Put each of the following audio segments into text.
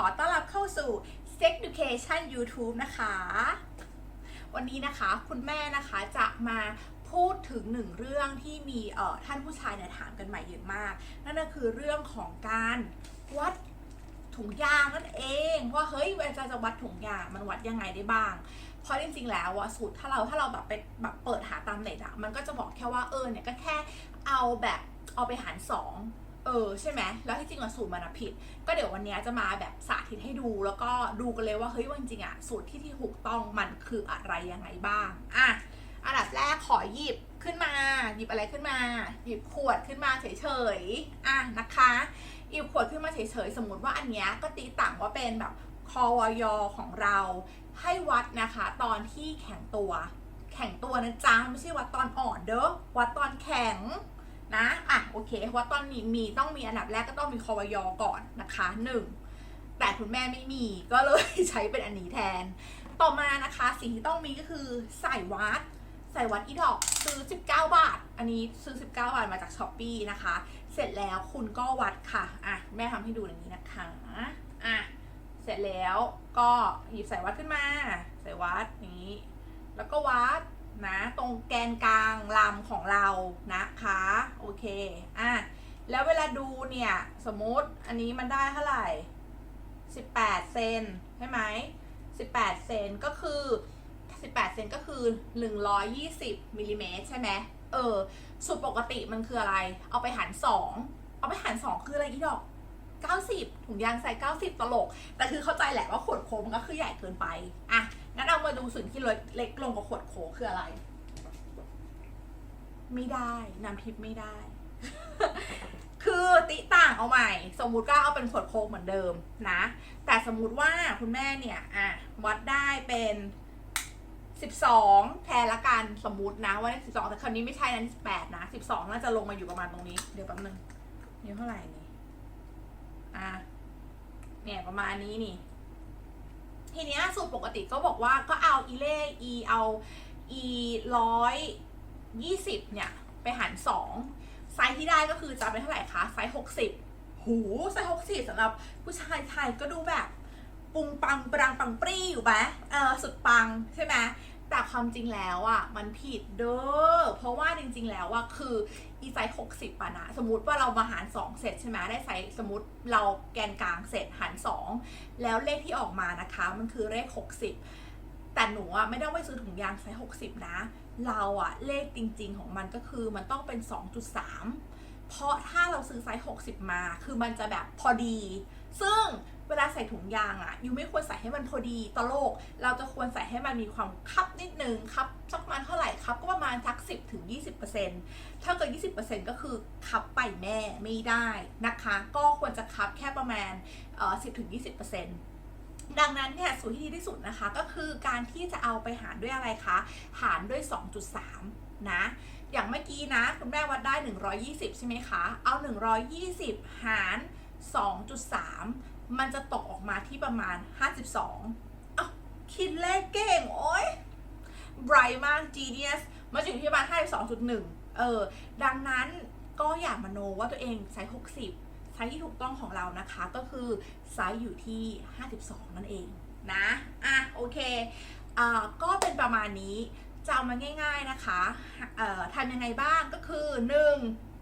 ขอต้อนรับเข้าสู่ Sex Education YouTube นะคะ วันนี้นะคะคุณแม่นะคะจะมาพูดถึงหนึ่งเรื่องที่มีเอ่อท่านผู้ชายเนี่ยถามกันมาเยอะมาก นั่นก็คือเรื่องของการวัดถุงยางนั่นเองว่าเฮ้ยเวลาจะวัดถุงยางมันวัดยังไงได้บ้าง เพราะจริงๆแล้วอะสูตรถ้าเราถ้าเราแบบไปแบบเปิดหาตามเน็ตอะมันก็จะบอกแค่ว่าเออเนี่ยก็แค่เอาแบบเอาไปหารสอง เออใช่ไหมแล้วที่จริงอะสูตรมันอะผิด ก็เดี๋ยววันนี้จะมาแบบสาธิตให้ดู แล้วก็ดูกันเลยว่าเฮ้ยว่าจริงอะสูตรที่ที่ถูกต้องมันคืออะไรยังไงบ้างอะอันดับแรกขอหยิบขึ้นมา หยิบอะไรขึ้นมา หยิบขวดขึ้นมาเฉยๆอะนะคะหยิบขวดขึ้นมาเฉยๆสมมติว่าอันเนี้ยก็ตีต่างว่าเป็นแบบคอวยของเราให้วัดนะคะ ตอนที่แข็งตัว แข็งตัวนะจ๊ะไม่ใช่วัดตอนอ่อนเด้อวัดตอนแข็ง นะ อะ โอเควัดตอนนี้มีต้องมีอันดับแรกก็ต้องมีคอวยก่อนนะคะหนึ่งแต่คุณแม่ไม่มีก็เลยใช้เป็นอันนี้แทน ต่อมานะคะสิ่งที่ต้องมีก็คือใส่วัดใส่วัดอีดอกซื้อ 19 บาท อันนี้ซื้อ 19 บาทมาจากช้อปปีนะคะ เสร็จแล้วคุณก็วัดค่ะ อะ แม่ทำให้ดูอย่างนี้นะคะ อะ เสร็จแล้วก็หยิบใส่วัดขึ้นมาใส่วัดนี้ แล้วก็วัด นะ ตรงแกนกลางลำของเรานะคะโอเคอะแล้วเวลาดูเนี่ย สมมติอันนี้มันได้เท่าไหร่ 18 เซนใช่ไหม18 เซนก็คือ 18 เซนก็คือ 120มิลลิเมตรใช่ไหมเออสูตรปกติมันคืออะไร เอาไปหาร 2 เอาไปหาร 2 คืออะไรอีดอก 90 ถุงยางใส่ 90 ตลก แต่คือเข้าใจแหละว่าขวดโค้กมันก็คือใหญ่เกินไป อะ งั้นเอามาดูส่วนที่เล็กลงกว่าขวดโค้กคืออะไร ไม่ได้น้ำทิพย์ไม่ได้ คือติต่างเอาใหม่ สมมุติก็เอาเป็นขวดโคกเหมือนเดิมนะ แต่สมมุติว่าคุณแม่เนี่ยอะวัดได้เป็น12แทนละกันสมมุตินะว่าได้12แต่คราวนี้ไม่ใช่นะนี่18นะ12น่าจะลงมาอยู่ประมาณตรงนี้เดี๋ยวแป๊บนึงนี่เท่าไหร่นี่อะเนี่ยประมาณนี้นี่ ทีเนี้ยสูตรปกติก็บอกว่าก็เอาอีเล่อีเอาอีร้อยยี่สิบเนี่ยไปหารสองไซส์ที่ได้ก็คือจะเป็นเท่าไหร่คะไซส์หกสิบหูไซส์หกสิบสำหรับผู้ชายไทยก็ดูแบบปุงปังปรังปังปรี้อยู่ไหมเออสุดปังใช่ไหม แต่ความจริงแล้วอะมันผิดเด้อ เพราะว่าจริง ๆ แล้วอะคืออีไซส์หกสิบอะนะ สมมติว่าเรามาหารสองเสร็จใช่ไหมได้ไซส์สมมติเราแกนกลางเสร็จหารสองแล้วเลขที่ออกมานะคะ มันคือเลขหกสิบแต่หนูอะไม่ต้องไปซื้อถุงยางไซส์หกสิบนะ เราอะเลขจริง ๆ ของมันก็คือมันต้องเป็น2.3เพราะถ้าเราซื้อไซส์60มา คือมันจะแบบพอดี ซึ่ง เวลาใส่ถุงยางอะยูไม่ควรใส่ให้มันพอดีตะโลก เราจะควรใส่ให้มันมีความคับนิดนึงครับสักประมาณเท่าไหร่ครับก็ประมาณสัก 10ถึง20%ถ้าเกิด20%ก็คือคับไปแม่ไม่ได้นะคะ ก็ควรจะคับแค่ประมาณเอ่อ10ถึง20%ดังนั้นเนี่ยสูตรที่ดีที่สุดนะคะก็คือการที่จะเอาไปหารด้วยอะไรคะ หารด้วย 2.3 นะ อย่างเมื่อกี้นะ คุณแม่วัดได้ 120 ใช่ไหมคะ เอา 120 หาร 2.3 มันจะตกออกมาที่ประมาณ 52อ้าคิดเลขเก่ง โอ้ยไบรท์มาก genius มาถึงที่ประมาณ 52.1 เออ ดังนั้นก็อย่ามโนว่าตัวเองไซส์60 ไซส์ที่ถูกต้องของเรานะคะ ก็คือไซส์อยู่ที่ 52 นั่นเองนะ อะ โอเคอ่าก็เป็นประมาณนี้จำมาง่าย ๆนะคะเอ่อทำยังไงบ้างก็คือ 1.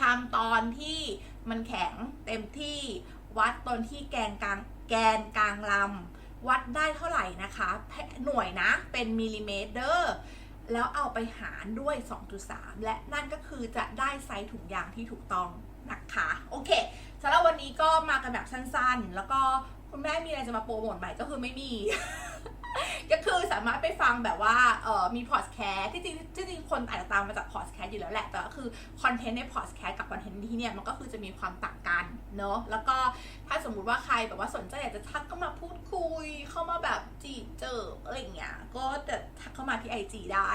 ทำตอนที่มันแข็งเต็มที่วัดตอนที่แกนกลางแกนกลางลำวัดได้เท่าไหร่นะคะ หน่วยนะเป็นมิลลิเมตรเด้อแล้วเอาไปหารด้วย 2.3 และนั่นก็คือจะได้ไซส์ถุงยางที่ถูกต้องนะคะ โอเคสำหรับวันนี้ก็มากันแบบสั้นๆ แล้วก็คุณแม่มีอะไรจะมาโปรโมทใหม่ก็คือไม่มี ก็คือสามารถไปฟังแบบว่าเออมีพอดแคสต์ที่จริงที่จริงคนอาจจะตามมาจากพอดแคสต์อยู่แล้วแหละ แต่ก็คือคอนเทนต์ในพอดแคสต์กับคอนเทนต์ที่เนี่ยมันก็คือจะมีความต่างกันเนอะแล้วก็ถ้าสมมุติว่าใครแบบว่าสนใจอยากจะทักเข้ามาพูดคุย เข้ามาแบบจีเจออะไรอย่างเงี้ยก็จะทักเข้ามาที่ไอจีได้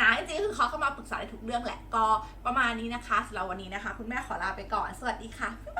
นะจริงๆคือเขาเข้ามาปรึกษาในทุกเรื่องแหละก็ประมาณนี้นะคะสำหรับวันนี้นะคะ คุณแม่ขอลาไปก่อน สวัสดีค่ะบ๊ายบาย